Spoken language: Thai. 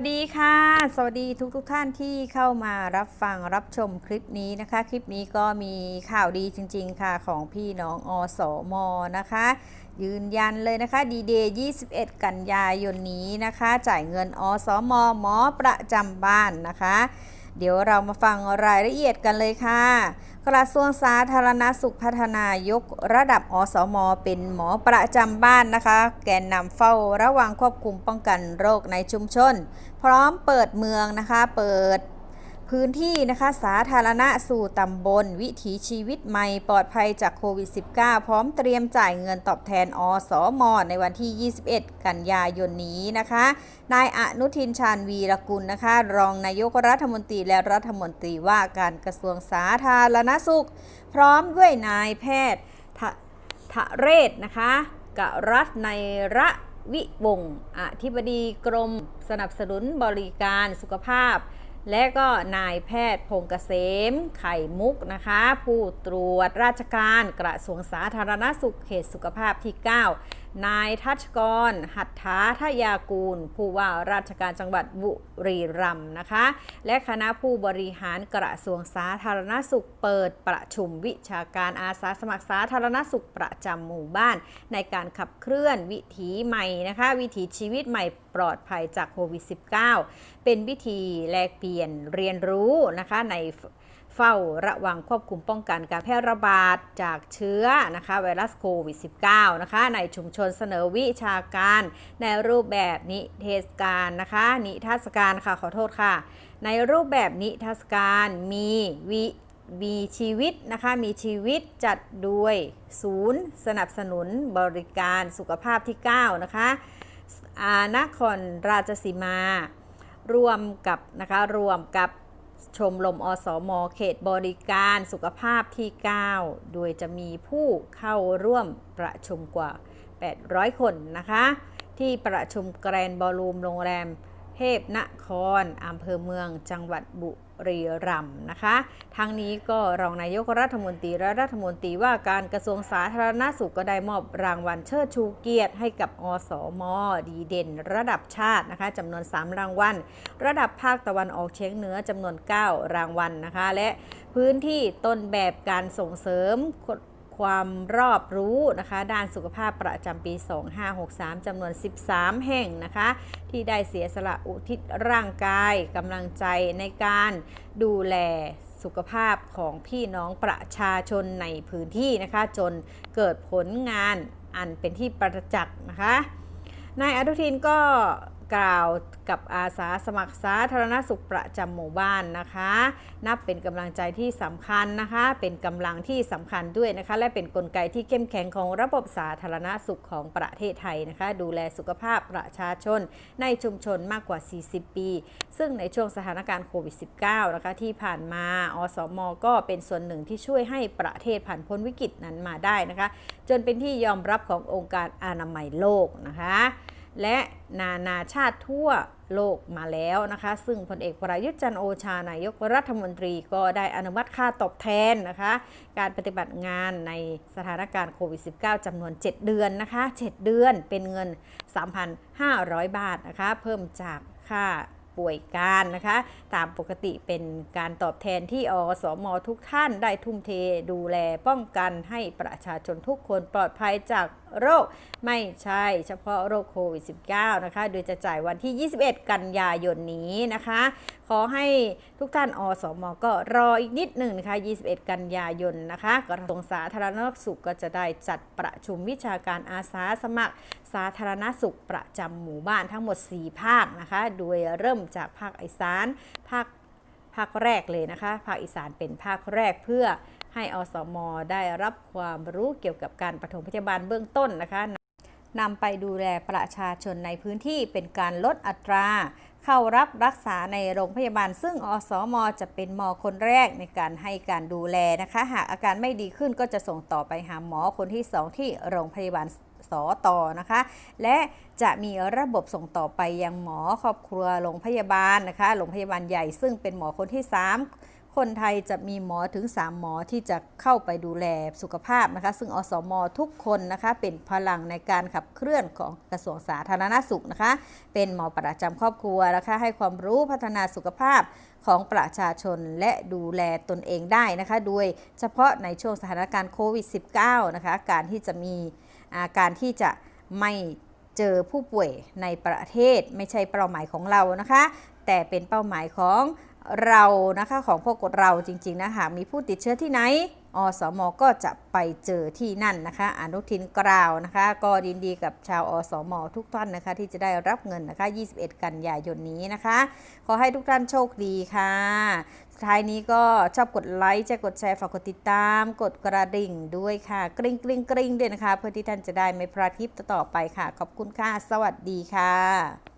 วัสดีค่ะ สวัสดีทุกทุกๆท่านที่เข้ามารับฟังรับชมคลิปนี้นะคะ คลิปนี้ก็มีข่าวดีจริง ๆ ค่ะของพี่น้องอสมนะคะ ยืนยันเลยนะคะดีเดย์21 กันยายนนี้นะคะ จ่ายเงินอสมหมอประจำบ้านนะคะ เดี๋ยวเรามาฟังรายละเอียดกันเลยค่ะ กระทรวงสาธารณสุขพัฒนายกระดับอสม เป็นหมอประจำบ้านนะคะ แกนนำเฝ้าระวังควบคุมป้องกันโรคในชุมชน พร้อมเปิดเมืองนะคะ เปิด พื้นที่นะคะสาธารณะสู่ตำบล วิถีชีวิตใหม่ปลอดภัยจากโควิด -19 พร้อมเตรียมจ่ายเงินตอบแทนอสมในวันที่ 21 กันยายนนี้นะคะ นายอนุทินชาญวีรกุลนะคะ รองนายกรัฐมนตรีและรัฐมนตรีว่าการกระทรวงสาธารณสุข พร้อมด้วยนายแพทย์ทะทะเรศนะคะกรัตในระวิวงอธิบดีกรมสนับสนุนบริการสุขภาพ และก็นายแพทย์พงษ์เกษม ไข่มุกนะคะ ผู้ตรวจราชการกระทรวงสาธารณสุขเขตสุขภาพที่ 9นายทัชกร หัตถาทยากูล ผู้ว่าราชการจังหวัดบุรีรัมย์นะคะ และคณะผู้บริหารกระทรวงสาธารณสุขเปิดประชุมวิชาการอาสาสมัครสาธารณสุขประจำหมู่บ้าน ในการขับเคลื่อนวิถีใหม่นะคะ วิถีชีวิตใหม่ปลอดภัยจากโควิด -19 เป็นวิธีแลกเปลี่ยนเรียนรู้นะคะใน เฝ้าระวังควบคุมป้องกันการแพร่ระบาดจากเชื้อนะคะไวรัสโควิด -19 นะคะในชุมชนเสนอวิชาการในรูปแบบนิเทศการนะคะ นิทรรศการค่ะขอโทษค่ะ ในรูปแบบนิทรรศการมีวิมีชีวิตนะคะมีชีวิตจัดด้วยศูนย์ สนับสนุนบริการสุขภาพที่ 9 นะคะอานครราชสีมา รวมกับนะคะรวมกับ ชมรมอสมเขตบริการสุขภาพที่ 9 โดยจะมีผู้เข้าร่วมประชุมกว่า 800 คนนะคะ ที่ประชุมแกรนด์บอลลูมโรงแรม เทพนครอำเภอเมืองจังหวัดบุรีรัมย์นะคะ ทั้งนี้ก็รองนายกรัฐมนตรีและรัฐมนตรีว่าการกระทรวงสาธารณสุขก็ได้มอบรางวัลเชิดชูเกียรติให้กับอสมดีเด่น ระดับชาตินะคะจำนวน 3 รางวัล ระดับภาคตะวันออกเฉียงเหนือจำนวน 9 รางวัลนะคะ และพื้นที่ต้นแบบการส่งเสริม ความรอบรู้นะคะ ด้านสุขภาพประจำปี 2563จำนวน 13 แห่งนะคะ ที่ได้เสียสละอุทิศร่างกายกำลังใจในการดูแลสุขภาพของพี่น้องประชาชนในพื้นที่นะคะ จนเกิดผลงานอันเป็นที่ประจักษ์นะคะนายอนุทินก็ กล่าวกับอาสาสมัครสาธารณสุขประจำหมู่บ้านนะคะ นับเป็นกำลังใจที่สำคัญนะคะ เป็นกำลังที่สำคัญด้วยนะคะ และเป็นนกลไกที่เข้มแข็งของระบบสาธารณสุขของประเทศไทยนะคะ ดูแลสุขภาพประชาชน ในชุมชนมากกว่า 40 ปี ซึ่งในช่วงสถานการณ์โควิด -19 นะคะที่ผ่านมาอสมก็เป็นส่วนหนึ่งที่ช่วยให้ประเทศผ่านพ้นวิกฤตนั้นมาได้นะคะ จนเป็นที่ยอมรับขององค์การอนามัยโลกนะคะ และนานาชาติทั่วโลกมาแล้วนะคะ ซึ่งพลเอกประยุทธ์จันโอชานายกรัฐมนตรีก็ได้อนุมัติค่าตอบแทนนะคะ การปฏิบัติงานในสถานการณ์โควิด -19 จำนวน 7 เดือนนะคะ 7 เดือนเป็นเงิน 3,500 บาทนะคะ เพิ่มจากค่าป่วยการนะคะ ตามปกติเป็นการตอบแทนที่อสมทุกท่านได้ทุ่มเทดูแลป้องกันให้ประชาชนทุกคนปลอดภัยจากโรค ไม่ใช่เฉพาะโรคโควิด -19 นะคะ โดยจะจ่ายวันที่ 21 กันยายนนี้นะคะ ขอให้ทุกท่านอสมก็รออีกนิดหนึ่งนะคะ 21 กันยายนนะคะกระทรวงสาธารณสุขก็จะได้จัดประชุมวิชาการอาสาสมัครสาธารณสุขประจำหมู่บ้านทั้งหมด 4 ภาคนะคะ โดยเริ่มจากภาคอีสาน ภาค ภาคแรกเลยนะคะ ภาคอีสานเป็นภาคแรกเพื่อให้อสมได้รับความรู้เกี่ยวกับการปฐมพยาบาลเบื้องต้นนะคะนำไปดูแลประชาชนในพื้นที่เป็นการลดอัตรา เข้ารับรักษาในโรงพยาบาล ซึ่งอสม จะเป็นหมอคนแรกในการให้การดูแลนะคะ หากอาการไม่ดีขึ้นก็จะส่งต่อไปหาหมอคนที่ 2 ที่โรงพยาบาล สอต่อนะคะ และจะมีระบบส่งต่อไปยังหมอครอบครัวโรงพยาบาลนะคะโรงพยาบาลใหญ่ซึ่งเป็นหมอคนที่3คคนไทยจะมีหมอถึง 3 หมอที่จะเข้าไปดูแลสุขภาพนะคะ ซึ่งอสมทุกคนนะคะเป็นพลังในการขับเคลื่อนของกระทรวงสาธารณสุขนะคะ เป็นหมอประจำครอบครัวนะคะ ให้ความรู้พัฒนาสุขภาพของประชาชนและดูแลตนเองได้นะคะ โดยเฉพาะในช่วงสถานการณ์โควิด -19 นะคะ การที่จะมี การที่จะไม่เจอผู้ป่วยในประเทศไม่ใช่เป้าหมายของเรานะคะ แต่เป็นเป้าหมายของเรานะคะของพวกเราจริงๆนะหากมีผู้ติดเชื้อที่ไหน อสมก็จะไปเจอที่นั่นนะคะอนุทินกล่าวนะคะ ก็ยินดีกับชาวอสมทุกท่านนะคะ ที่จะได้รับเงินนะคะ 21 กันยายนนี้นะคะ ขอให้ทุกท่านโชคดีค่ะสุดท้ายนี้ก็ชอบกดไลค์จะกดแชร์ฝากกดติดตาม กดกระดิ่งด้วยค่ะ กริ๊งกริ๊งกริ๊งด้วยนะคะ เพื่อที่ท่านจะได้ไม่พลาดคลิปต่อไปค่ะ ขอบคุณค่ะ สวัสดีค่ะ